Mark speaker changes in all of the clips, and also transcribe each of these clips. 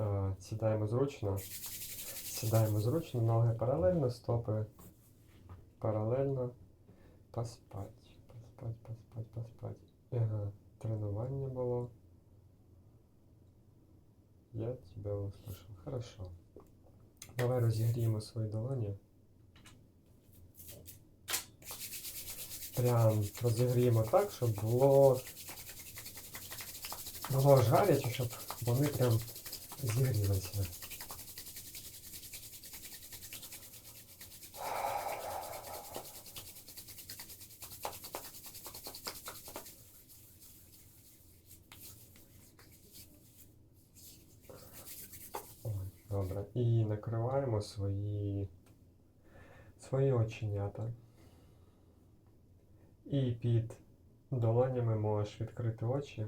Speaker 1: Е, Сідаємо зручно. Сідаємо зручно, ноги паралельно, стопи паралельно. Поспать, поспать, поспать, поспать. Ага, тренування було. Я тебя услышал. Хорошо. Давай розігріємо свої долоні. Прям розігріємо так, щоб було. Було аж гаряче, щоб вони прям зігрілися. Добре. І накриваємо свої, свої оченята. І під долонями можеш відкрити очі.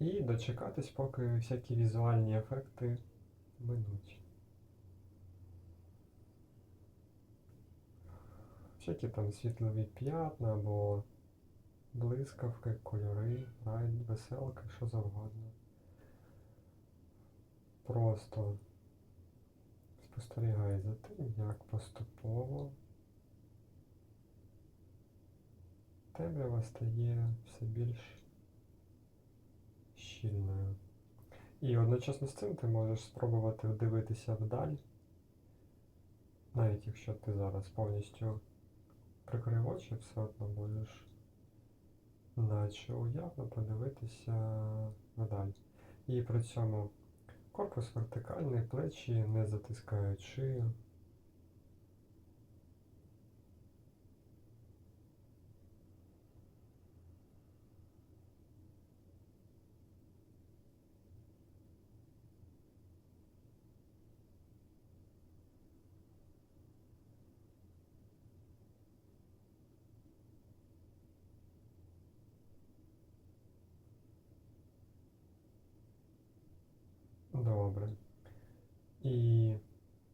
Speaker 1: І дочекатись, поки всякі візуальні ефекти минуть. Всякі там світлові п'ятна або блискавки, кольори, рай, веселки, що завгодно. Просто спостерігай за тим, як поступово темрява стає все більш щільною. І одночасно з цим ти можеш спробувати дивитися вдаль, навіть якщо ти зараз повністю прикрив очі, все одно можеш наче уявно подивитися вдаль. І при цьому корпус вертикальний, плечі не затискають шию. Добре. І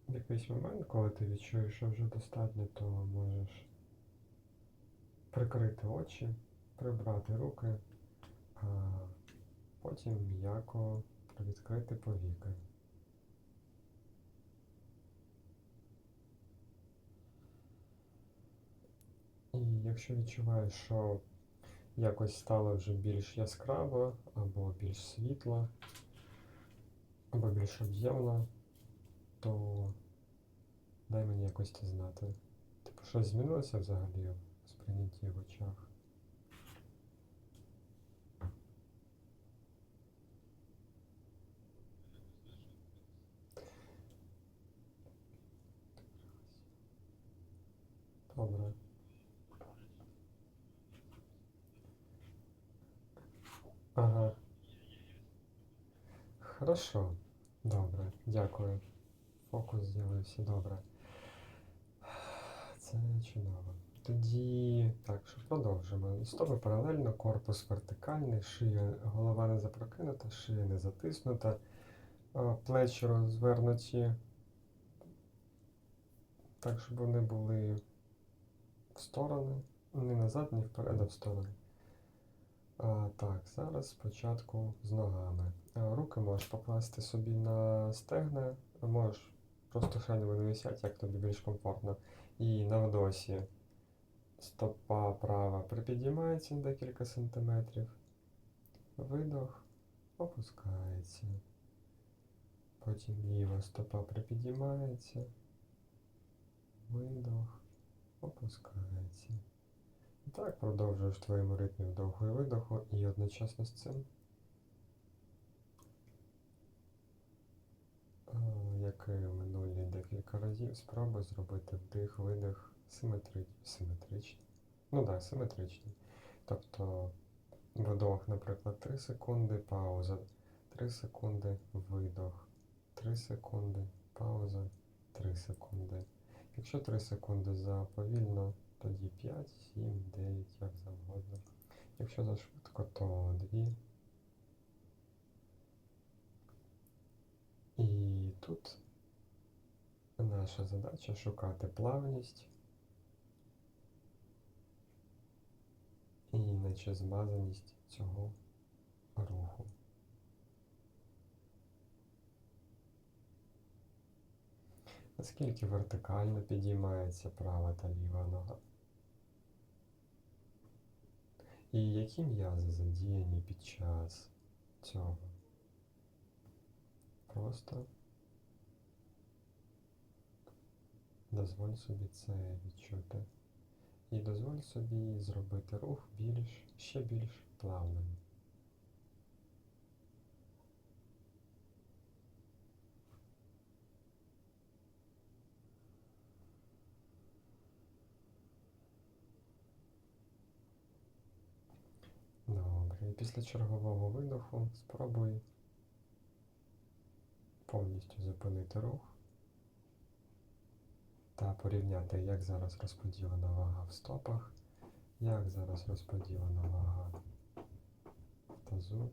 Speaker 1: в якийсь момент, коли ти відчуєш, що вже достатньо, то можеш прикрити очі, прибрати руки, а потім м'яко відкрити повіки. І якщо відчуваєш, що якось стало вже більш яскраво або більш світло, або більш об'ємно, то дай мені якось це знати. Типу, щось змінилося взагалі в сприйнятті в очах? Добре. Ага. Хорошо. Добре, дякую. Фокус з'явився добре. Це чудово. Тоді так, що продовжимо. Стопи паралельно, корпус вертикальний, шия, голова не запрокинута, шия не затиснута, плечі розвернуті. Так, щоб вони були в сторони. Не назад, ні вперед, а в сторони. А, так, зараз спочатку з ногами. Руки можеш покласти собі на стегна, можеш просто хай вони висять, як тобі більш комфортно. І на вдосі стопа права припідіймається на декілька сантиметрів. Видох, опускається. Потім ліва стопа припідіймається. Видох, опускається. Так продовжуєш в твоєму ритмі вдоху і видоху, і одночасно з цим, як і минулі декілька разів, спробуй зробити вдих, видих симетри... симетричний. Ну так, да, симетричний. Тобто вдох, наприклад, 3 секунди, пауза, 3 секунди, видох, 3 секунди, пауза, 3 секунди. Якщо 3 секунди заповільно, тоді 5, 7, 9, як завгодно. Якщо зашвидко, то 2. І тут наша задача шукати плавність і наче змазаність цього руху. Наскільки вертикально підіймається права та ліва нога? І які м'язи задіяні під час цього? Просто дозволь собі це відчути. І дозволь собі зробити рух більш, ще більш плавним. Добре. І після чергового видоху спробуй повністю зупинити рух та порівняти, як зараз розподілена вага в стопах, як зараз розподілена вага в тазу.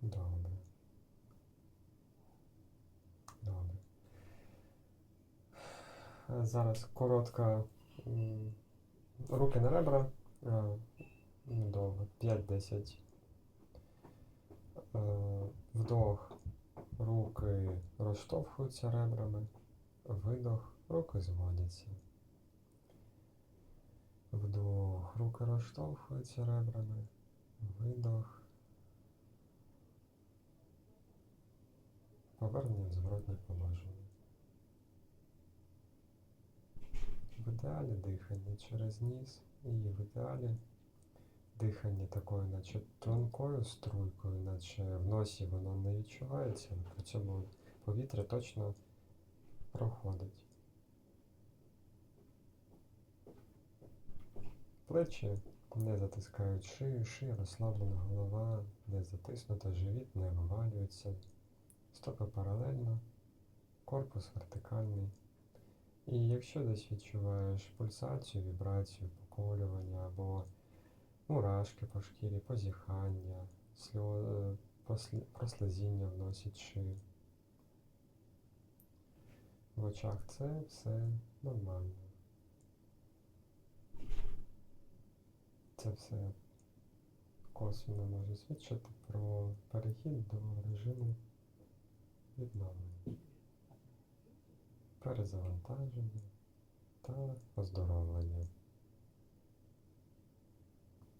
Speaker 1: Добре. Добре. Е, Зараз коротка руки на ребра. е, Недовго. 5-10. Е, Вдох. Руки розштовхуються ребрами. Видох. Руки зводяться. Вдох. Руки розштовхуються ребрами. Видох. Повернення в зворотнє положення. В ідеалі дихання через ніс і в ідеалі дихання такою, наче тонкою струйкою, наче в носі воно не відчувається, при цьому повітря точно проходить. Плечі не затискають шию, шия розслаблена голова, не затиснута, живіт не вивалюється, стопи паралельно, корпус вертикальний. І якщо десь відчуваєш пульсацію, вібрацію, поколювання або мурашки по шкірі, позіхання, сльо... прослі- в носі чи в очах, це все нормально. Це все косвенно може свідчити про перехід до режиму відновлення, перезавантаження та оздоровлення.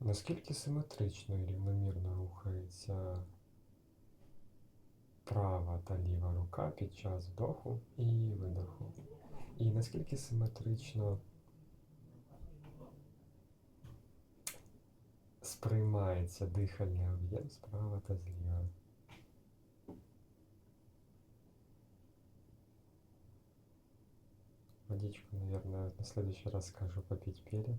Speaker 1: Наскільки симетрично і рівномірно рухається права та ліва рука під час вдоху і видоху? І наскільки симетрично сприймається дихальний об'єм справа та зліва? Водичку, наверное, на следующий раз скажу попить перед.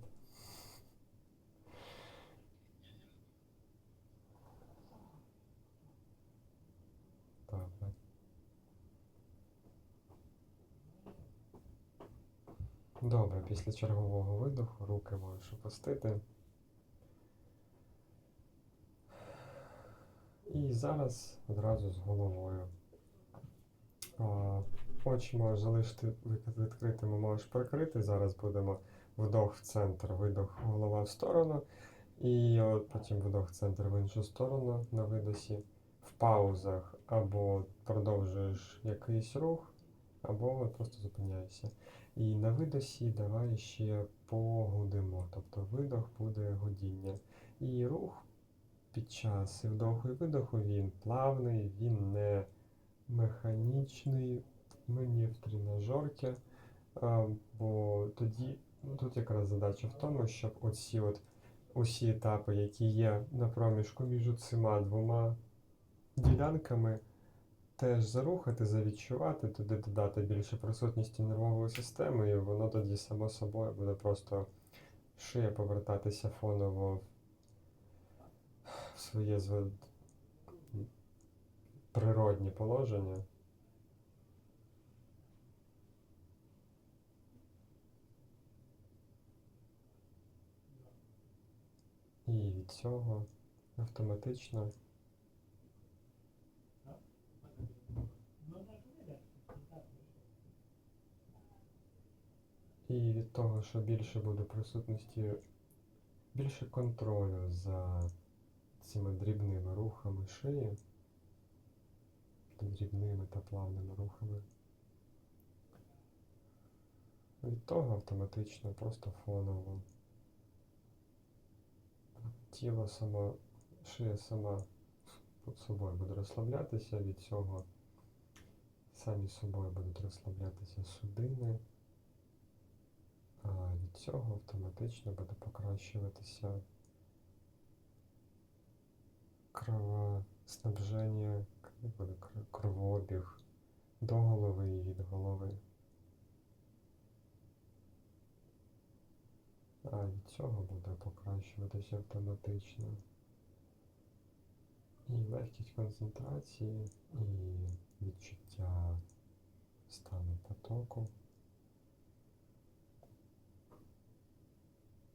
Speaker 1: Добре. Після чергового видоху руки можеш опустити. І зараз одразу з головою. Можеш залишити вик- відкритими, можеш прикрити. Зараз будемо вдох в центр, видох голова в сторону. І от потім вдох в центр в іншу сторону на видосі. В паузах або продовжуєш якийсь рух, або просто зупиняєшся. І на видосі давай ще погудимо. Тобто видох буде гудіння. І рух під час вдоху і видоху він плавний, він не механічний, мені в тренажерці, бо тоді ну, тут якраз задача в тому, щоб оці от усі етапи, які є на проміжку між цими двома ділянками, теж зарухати, завідчувати, туди додати більше присутності нервової системи, і воно тоді само собою буде просто шия повертатися фоново в своє природні положення. І від цього автоматично і від того, що більше буде присутності, більше контролю за цими дрібними рухами шиї, дрібними та плавними рухами. Від того автоматично просто фоново. Тіло само, шия сама собою буде розслаблятися, від цього самі собою будуть розслаблятися судини, а від цього автоматично буде покращуватися кровоснабження, буде кровообіг до голови і від голови. А від цього буде покращуватися автоматично. І легкість концентрації, і відчуття стану потоку.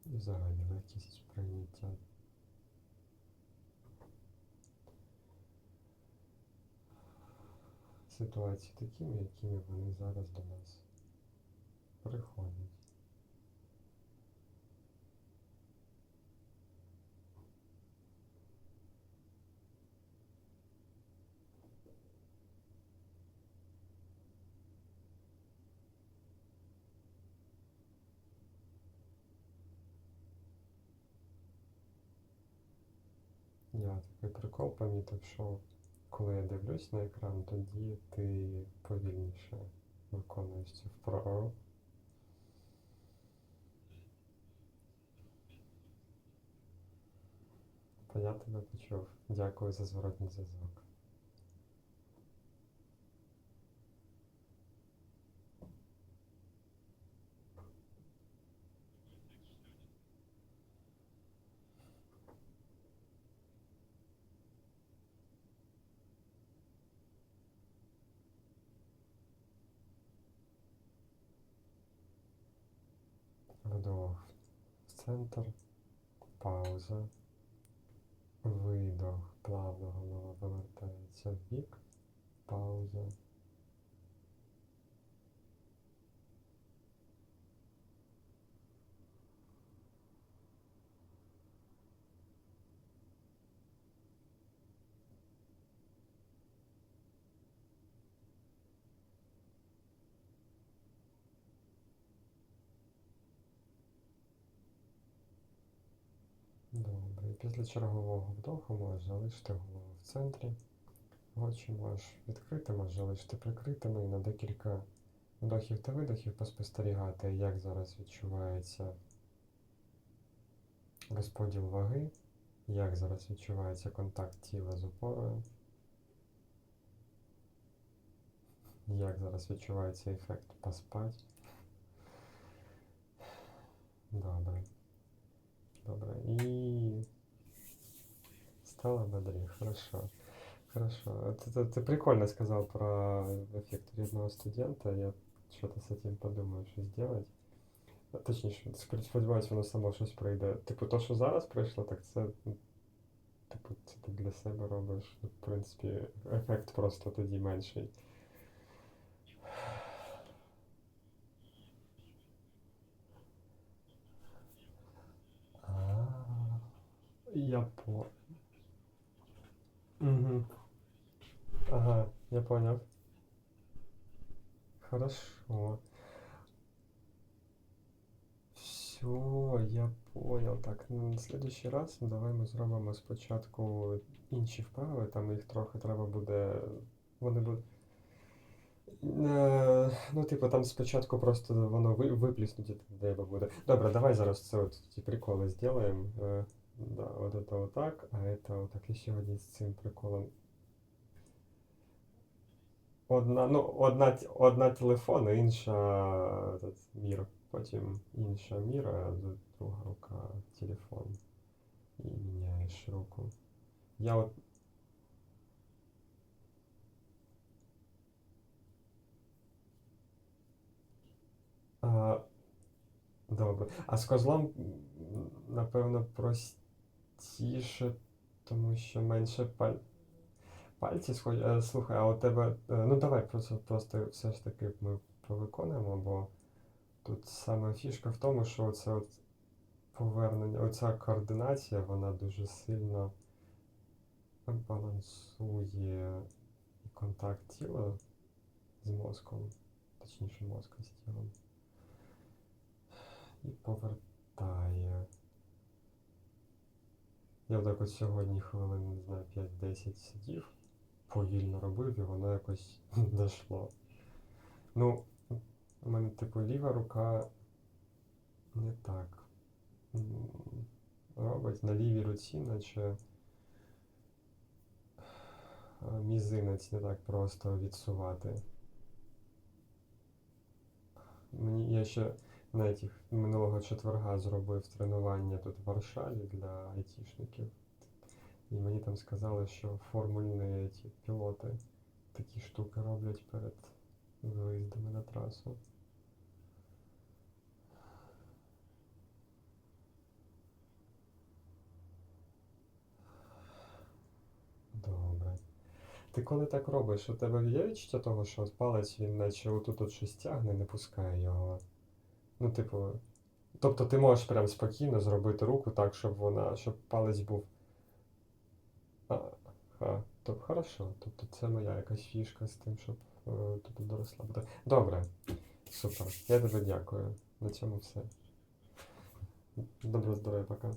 Speaker 1: І взагалі легкість сприйняття. Ситуації такими, якими вони зараз до нас приходять. Я такий прикол помітив, що коли я дивлюсь на екран, тоді ти повільніше виконуєш цю вправу. Та я тебе почув. Дякую за зворотній зв'язок. Вдох. Центр, пауза, видох, плавно голова повертається. В бік, пауза. Добре. І після чергового вдоху можеш залишити голову в центрі. Очі можеш відкрити, можеш залишити прикритими і на декілька вдохів та видохів поспостерігати, як зараз відчувається розподіл ваги, як зараз відчувається контакт тіла з опорою, як зараз відчувається ефект поспать. Добре. Добре. И стало бодрее. Хорошо. Хорошо. Это, это- ты прикольно сказал про эффект вредного студента. Я что-то с этим подумаю, що сделать. А, Точніше, ск- сподіваюсь, воно само щось прийде. Типу, то, що зараз прийшло, так це. ну, Типу, це ти для себе робиш. В принципі, ефект просто тоді менший. А, Я по. Угу. Ага, я понял. Хорошо. Все, я понял. Так, ну, на следующий раз давай ми зробимо спочатку інші вправи, там їх трохи треба буде. Вони будуть. Е, Ну, типу, там спочатку просто воно ви, випліснуті треба буде. Добре, давай зараз це от ті приколи зробимо. Е, да, от это вот так, а это вот так. І сьогодні з цим приколом. Одна, ну, одна, т- одна телефон, а інша этот, мір. Потім інша міра, а друга рука телефон. І міняєш руку. Я от. А, добре. А з козлом, м, напевно, простіше, тому що менше паль... пальці схож... Е, Слухай, а у тебе. е, Ну давай просто, просто все ж таки ми повиконуємо, бо тут саме фішка в тому, що от повернення, оця координація, вона дуже сильно балансує контакт тіла з мозком, точніше мозка з тілом. І повертає. Я отак от сьогодні хвилин, не знаю, 5-10 сидів, повільно робив, і воно якось дійшло. Ну, у мене, типу, ліва рука не так робить. На лівій руці, наче мізинець не так просто відсувати. Мені я ще на этих, минулого четверга зробив тренування тут в Варшаві для айтішників. І мені там сказали, що формульні ці пілоти такі штуки роблять перед виїздами на трасу. Добре. Ти коли так робиш, у тебе є відчуття того, що палець він наче отут от щось тягне, не пускає його. Ну, типу. Тобто ти можеш прям спокійно зробити руку так, щоб вона, щоб палець був. А, ха, то хорошо. Тобто це моя якась фішка з тим, щоб е, тут розслабити. Добре, супер. Я тобі дякую. На цьому все. Доброго здоров'я, пока.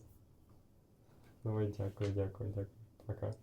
Speaker 1: Ой, дякую, дякую, дякую. Пока.